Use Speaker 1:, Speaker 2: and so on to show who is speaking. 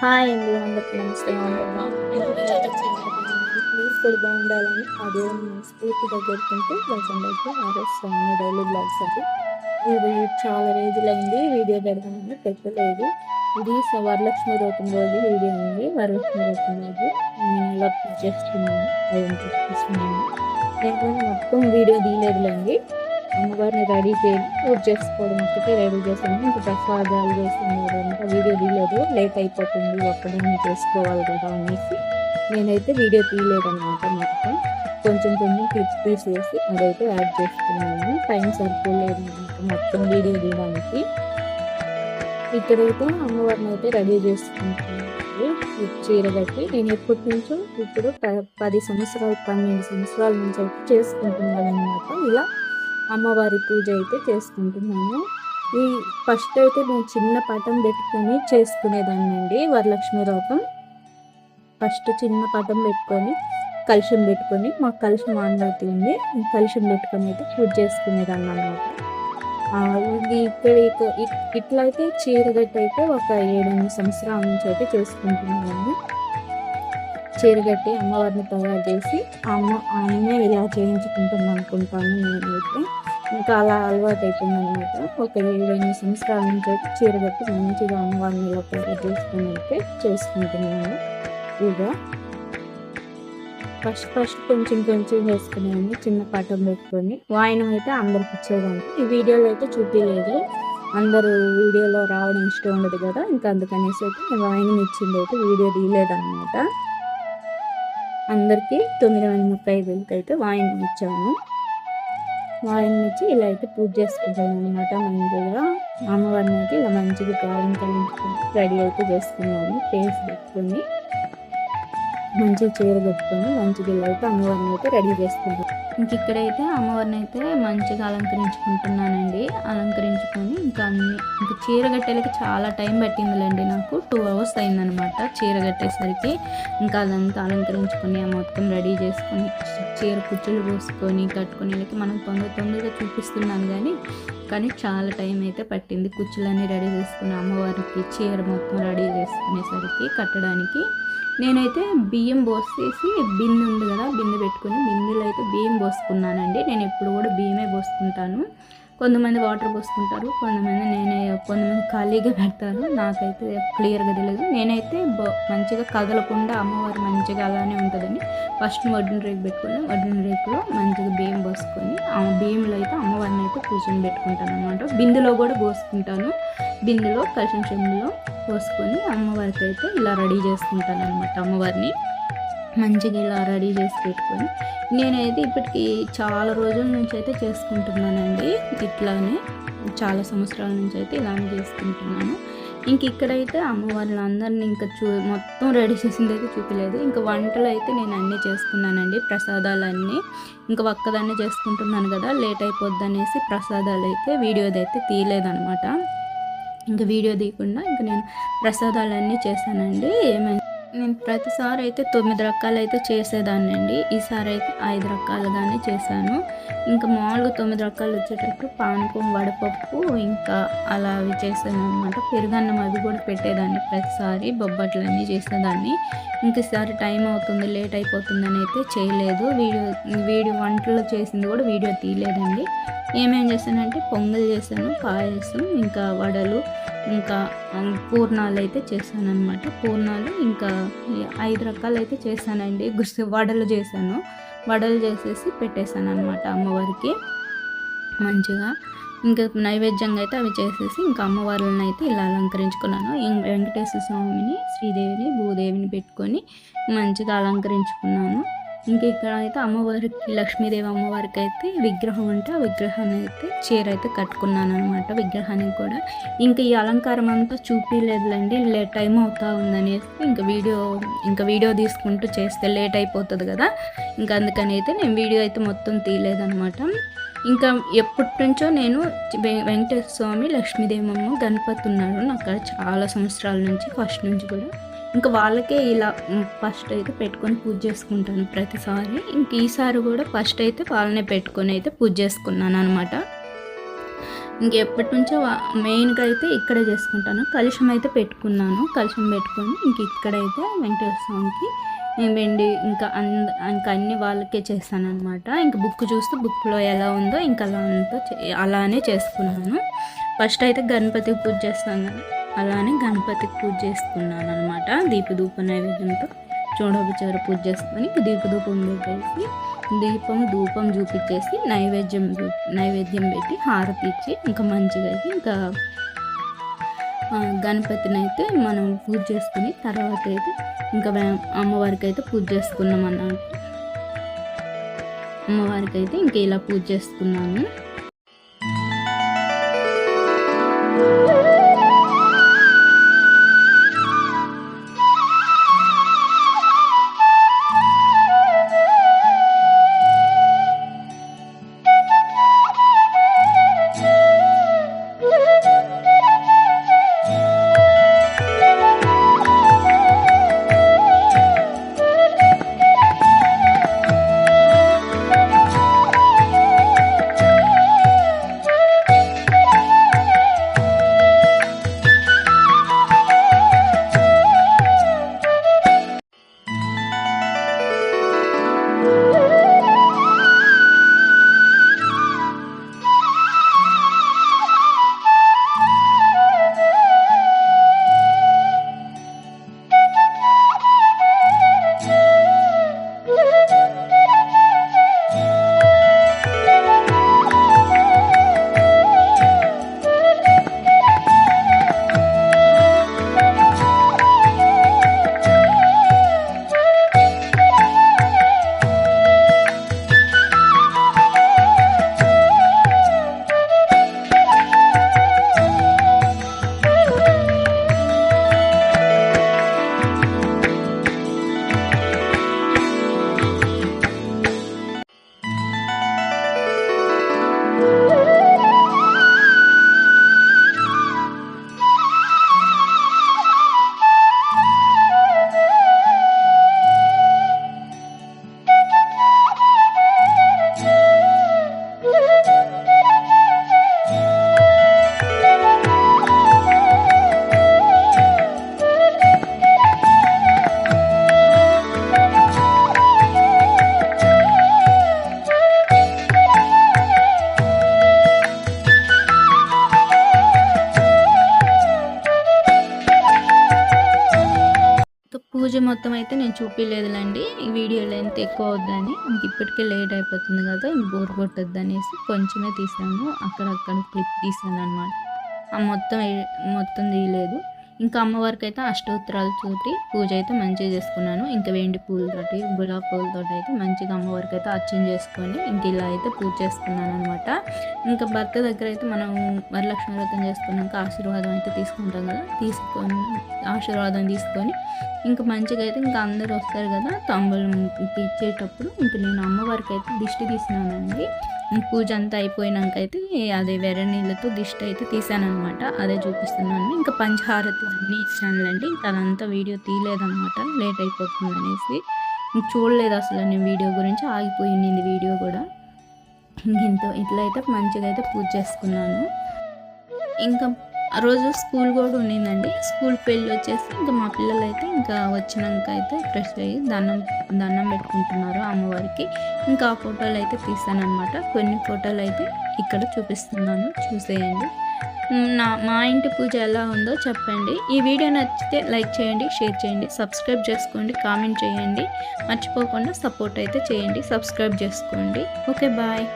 Speaker 1: Hi అండి అందరికీ నమస్తే. ప్లీజ్ కూడా బాగుండాలని ఆ దేవుని మనస్ఫూర్తిగా కోరుకుంటూ ప్రజెంట్ అయితే ఆర్ఎస్ డైలీ బ్లాగ్స్ అది ఇది చాలా రోజులైంది వీడియో పెడతానని పెట్టలేదు. ఇది వరలక్ష్మి వ్రతం రోజు వీడియో ఉంది వరలక్ష్మి వ్రతం రోజు. నేను ఇలా చేస్తున్నాను. అయ్యం చూపిస్తున్నాను నేను మొత్తం వీడియో తీయలేదులేండి అమ్మవారిని రెడీ చేసి పూజ చేసుకోవడం ఒకటి రెడీ చేసాను ఇంకా ప్రసాదాలు చేస్తున్నారు అంతా వీడియో తీయలేదు. లేట్ అయిపోతుంది నేను చేసుకోవాలి కదా అనేసి నేనైతే వీడియో తీయలేదు అనమాట మొత్తం. కొంచెం కొంచెం క్లిప్స్ తీసేసి అదైతే యాడ్ చేసుకున్నాను టైం సరిపోలేదు అనమాట మొత్తం వీడియో తీయడానికి. ఇక్కడైతే అమ్మవారిని అయితే రెడీ చేసుకుంటున్నాను. చీర కట్టి నేను ఎప్పటి నుంచో ఇప్పుడు పది సంవత్సరాలు పన్నెండు సంవత్సరాల నుంచి అయితే చేసుకుంటున్నాను అనమాట ఇలా అమ్మవారి పూజ అయితే చేసుకుంటున్నాను ఈ ఫస్ట్ అయితే నేను చిన్న పటం పెట్టుకొని చేసుకునేదాన్ని అండి వరలక్ష్మి రూపం. ఫస్ట్ చిన్న పటం పెట్టుకొని కలుషం పెట్టుకొని మాకు కలుషం ఆన్ అవుతుంది ఈ కలుషం పెట్టుకొని అయితే పూజ చేసుకునేదాన్ని అనమాట ఇది ఇక్కడ ఇట్లా అయితే చీరగట్టు అయితే ఒక ఏడెనిమిది సంవత్సరాల నుంచి అయితే చేసుకుంటున్నాను చీరగట్టి అమ్మవారిని తయారు చేసి అమ్మ ఆమె ఇలా చేయించుకుంటాం అనుకుంటాను నేనైతే. ఇంకా అలా అలవాటు అయిపోయింది అనమాట ఒక ఏడెనిమిది సంవత్సరాల నుంచి అయితే చీరగట్టి మంచిగా అమ్మవారిని ఇలా తయారు చేసుకుని అయితే చేసుకుంటున్నాను. ఇదిగా ఫస్ట్ ఫస్ట్ కొంచెం కొంచెం వేసుకునేది చిన్న పటం పెట్టుకొని వాయనం అయితే అందరికి ఇచ్చేదాన్ని. ఈ వీడియోలో అయితే చూపించలేదు అందరూ వీడియోలో రావడం ఇష్టం ఉండదు కదా ఇంకా అందుకనేసి అయితే వాయనం ఇచ్చింది అయితే వీడియో తీయలేదన్నమాట అందరికీ తొమ్మిది వందల ముప్పై ఐదుకి అయితే వాయినం ఇచ్చాము. వాయినం ఇచ్చి ఇలా అయితే పూజ చేసుకుంటాం అనమాట మంచిగా అమ్మవారిని అయితే ఇలా మంచిగా అలంకరించుకుని రెడీ అయితే చేసుకున్నాము. పేస్ట్ పెట్టుకొని. మంచిగా చీర కట్టుకొని మంచిగా అయితే అమ్మవారిని అయితే రెడీ చేసుకుంటాం ఇంక ఇక్కడైతే అమ్మవారిని అయితే మంచిగా అలంకరించుకుంటున్నానండి. అలంకరించుకొని ఇంకా అన్ని ఇంక చీర కట్టేలకి చాలా టైం పట్టిందిలేండి నాకు. టూ అవర్స్ అయిందనమాట చీర కట్టేసరికి. ఇంకా అదంతా అలంకరించుకొని ఆ మొత్తం రెడీ చేసుకొని చీర కుచ్చులు పోసుకొని కట్టుకునేలకి మనం తొందర తొందరగా చూపిస్తున్నాను కానీ కానీ చాలా టైం అయితే పట్టింది. కుచ్చులన్నీ రెడీ చేసుకుని అమ్మవారికి చీర మొత్తం రెడీ చేసుకునేసరికి కట్టడానికి. నేనైతే బియ్యం పోసేసి బిందె ఉంది కదా బిందె పెట్టుకుని బిందెలో అయితే బియ్యం పోసుకున్నానండి. నేను ఎప్పుడు కూడా బియ్యమే పోసుకుంటాను. కొంతమంది వాటర్ పోసుకుంటారు కొంతమంది నేనే కొంతమంది ఖాళీగా పెడతారు. నాకైతే క్లియర్గా తెలియదు నేనైతే మంచిగా కదలకుండా అమ్మవారు మంచిగా అలానే ఉంటుందని ఫస్ట్ వడ్డున రేకు పెట్టుకుని వడ్డున రేకులో మంచిగా బియ్యం పోసుకొని ఆ బియ్యంలో అయితే అమ్మవారిని అయితే కూర్చొని పెట్టుకుంటాను అనమాట బిందెలో కూడా పోసుకుంటాను. బిందెలో కలిసిన చెంబులో పోసుకొని అమ్మవారికి అయితే ఇలా రెడీ చేసుకుంటాను అనమాట అమ్మవారిని. మంచిగా ఇలా రెడీ చేసి పెట్టుకొని నేనైతే ఇప్పటికి చాలా రోజుల నుంచి అయితే చేసుకుంటున్నానండి. ఇట్లానే చాలా సంవత్సరాల నుంచి అయితే ఇలానే చేసుకుంటున్నాను. ఇంక ఇక్కడైతే అమ్మవారిని అందరిని ఇంకా చూ మొత్తం రెడీ చేసింది అయితే చూపలేదు. ఇంకా వంటలు అయితే నేను అన్నీ చేసుకున్నానండి ప్రసాదాలన్నీ ఇంకా ఒక్కదాన్నే చేసుకుంటున్నాను కదా లేట్ అయిపోద్ది అనేసి ప్రసాదాలు అయితే వీడియోది అయితే తీయలేదనమాట. ఇంకా వీడియో తీయకుండా ఇంకా నేను ప్రసాదాలన్నీ చేశానండి. ఏమైనా నేను ప్రతిసారి అయితే తొమ్మిది రకాలు అయితే చేసేదాన్ని అండి ఈసారి అయితే ఐదు రకాలుగానే చేశాను. ఇంకా మామూలుగా తొమ్మిది రకాలు వచ్చేటప్పుడు పానకం వడపప్పు ఇంకా అలా అవి చేశాను అనమాట పెరుగన్నం అవి కూడా పెట్టేదాన్ని ప్రతిసారి బొబ్బట్లన్నీ చేసేదాన్ని. ఇంక ఈసారి టైం అవుతుంది లేట్ అయిపోతుందని అయితే చేయలేదు. వీడియో వీడియో వంటలు చేసింది కూడా వీడియో తీయలేదండి. ఏమేం చేశానంటే పొంగల్ చేశాను పాయసం ఇంకా వడలు ఇంకా పూర్ణాలు అయితే చేశాను అనమాట పూర్ణాలు ఇంకా ఐదు రకాలు అయితే చేశానండి. గుసి వడలు చేశాను. వడలు చేసేసి పెట్టేశాను అనమాట అమ్మవారికి. మంచిగా. ఇంకా నైవేద్యంగా అయితే అవి చేసేసి ఇంకా అమ్మవార్లను అయితే ఇలా అలంకరించుకున్నాను. వెంకటేశ్వర స్వామిని శ్రీదేవిని భూదేవిని పెట్టుకొని మంచిగా అలంకరించుకున్నాను. ఇంకా ఇక్కడ అయితే అమ్మవారికి లక్ష్మీదేవి అమ్మవారికి అయితే విగ్రహం అంటే. ఆ విగ్రహాన్ని అయితే చీర అయితే కట్టుకున్నాను అనమాట విగ్రహానికి కూడా. ఇంకా ఈ అలంకారం అంతా చూపించలేదులేండి లేట్ టైం అవుతా ఉందనేసి ఇంకా వీడియో ఇంకా వీడియో తీసుకుంటూ చేస్తే లేట్ అయిపోతుంది కదా. ఇంకా అందుకని అయితే నేను వీడియో అయితే మొత్తం తీయలేదనమాట ఇంకా ఎప్పటి నుంచో నేను వెంకటేశ్వర స్వామి లక్ష్మీదేవమ్మ గణపతి ఉన్నాడు నాకు చాలా సంవత్సరాల నుంచి ఫస్ట్ నుంచి కూడా. ఇంకా వాళ్ళకే ఇలా ఫస్ట్ అయితే పెట్టుకొని పూజ చేసుకుంటాను ప్రతిసారి. ఇంక ఈసారి కూడా ఫస్ట్ అయితే వాళ్ళనే పెట్టుకొని అయితే పూజ చేసుకున్నాను అనమాట ఇంకెప్పటి నుంచో మెయిన్గా అయితే ఇక్కడే చేసుకుంటాను. కలుషం అయితే పెట్టుకున్నాను. కలుషం పెట్టుకొని ఇంక ఇక్కడైతే వెంకటేశ్వర స్వామికి వెండి ఇంకా అంద ఇంకా అన్ని వాళ్ళకే చేస్తాను అనమాట ఇంకా బుక్ చూస్తే బుక్లో ఎలా ఉందో ఇంకా అలా అంతా అలానే చేసుకున్నాను. ఫస్ట్ అయితే గణపతికి పూజ చేస్తాను కదా. అలానే గణపతికి పూజ చేసుకున్నాను అనమాట దీపధూప నైవేద్యంతో చూడబుచారు పూజ చేసుకొని దీపధూపం పెట్టేసి దీపం ధూపం చూపించేసి నైవేద్యం నైవేద్యం పెట్టి హారతి ఇచ్చి ఇంకా మంచిగా ఇంకా గణపతిని అయితే మనం పూజ చేసుకుని తర్వాత అయితే ఇంకా అమ్మవారికి అయితే పూజ చేసుకున్నాం అన్నమాట అమ్మవారికి అయితే ఇంకా ఇలా పూజ చేసుకున్నాను పూజ మొత్తం అయితే నేను చూపించలేదులేండి ఈ వీడియో లెంత్ ఎక్కువ అవుద్దని ఇంక ఇప్పటికే లేట్ అయిపోతుంది కదా ఇంక బోర్ కొట్టద్దు అనేసి కొంచెమే తీసాను. అక్కడక్కడ క్లిప్ తీసాను అనమాట ఆ మొత్తం మొత్తం తీయలేదు. ఇంకా అమ్మవారికి అయితే అష్టోత్తరాలతోటి పూజ అయితే మంచిగా చేసుకున్నాను. ఇంకా వెండి పూలతోటి గులాబీ పూలతోటి అయితే మంచిగా అమ్మవారికి అయితే అర్చన చేసుకొని ఇంక ఇలా అయితే పూజ చేసుకున్నాను అనమాట ఇంకా భర్త దగ్గర అయితే మనం వరలక్ష్మి వ్రతం చేసుకున్నాక ఆశీర్వాదం అయితే తీసుకుంటాం కదా తీసుకొని ఆశీర్వాదం తీసుకొని ఇంకా మంచిగా అయితే ఇంకా అందరూ వస్తారు కదా తాంబూలం ఇచ్చేటప్పుడు ఇంక నేను అమ్మవారికి అయితే దిష్టి తీసినానండి. పూజ అంతా అయిపోయినాక అయితే అదే వెర్ర నీళ్ళతో దిష్టి అయితే తీసానమాట అదే చూపిస్తున్నాను. ఇంకా పంచహారతి అన్నీ ఇచ్చానులేండి. ఇంకా అదంతా వీడియో తీయలేదన్నమాట. లేట్ అయిపోతుంది అనేసి. చూడలేదు అసలు నేను వీడియో గురించి. ఆగిపోయింది వీడియో కూడా. ఇంత ఇట్లా అయితే మంచిగా అయితే పూజ చేసుకున్నాను. ఇంకా ఆ రోజు స్కూల్ కూడా ఉండిందండి. స్కూల్ పెళ్ళి వచ్చేసి ఇంకా మా పిల్లలు అయితే ఇంకా వచ్చినాక అయితే ఫ్రెష్ అయ్యి దండం దండం పెట్టుకుంటున్నారు అమ్మవారికి. ఇంకా ఆ ఫోటోలు అయితే తీసానమాట కొన్ని ఫోటోలు అయితే ఇక్కడ చూపిస్తున్నాను. చూసేయండి. నా మా ఇంటి పూజ ఎలా ఉందో చెప్పండి. ఈ వీడియో నచ్చితే లైక్ చేయండి షేర్ చేయండి సబ్స్క్రైబ్ చేసుకోండి కామెంట్ చేయండి. మర్చిపోకుండా సపోర్ట్ అయితే చేయండి సబ్స్క్రైబ్ చేసుకోండి. Okay bye.